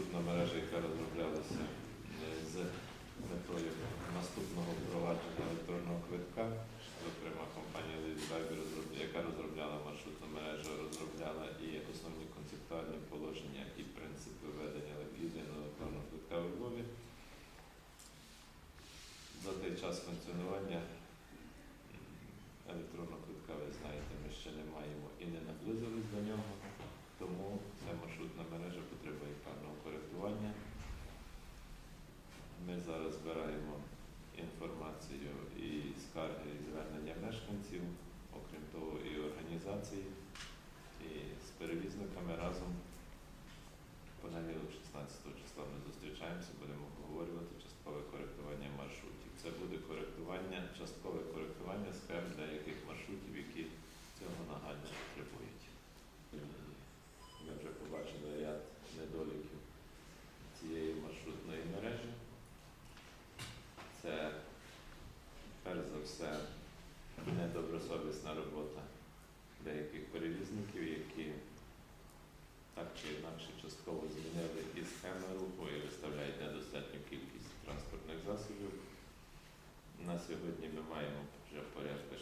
маршрутна мережа, яка розроблялася е, з метою наступного впровадження електронного квитка. Зокрема, компанія Лізбайбі, яка розробляла маршрутну мережу, розробляла і основні концептуальні положення і принципи ведення єдиного електронного квитка у Львові. За той час функціонування збираємо інформацію і скарги і звернення мешканців, окрім того, і організацій, і з перевізниками разом. Понеділок 16 числа ми зустрічаємося, будемо обговорювати часткове коректування маршрутів. Це буде коректування, часткове коректування схем деяких маршрутів, все недобросовісна робота деяких перевізників, які так чи інакше частково змінили і схеми руху і виставляють недостатню кількість транспортних засобів. На сьогодні ми маємо вже порядка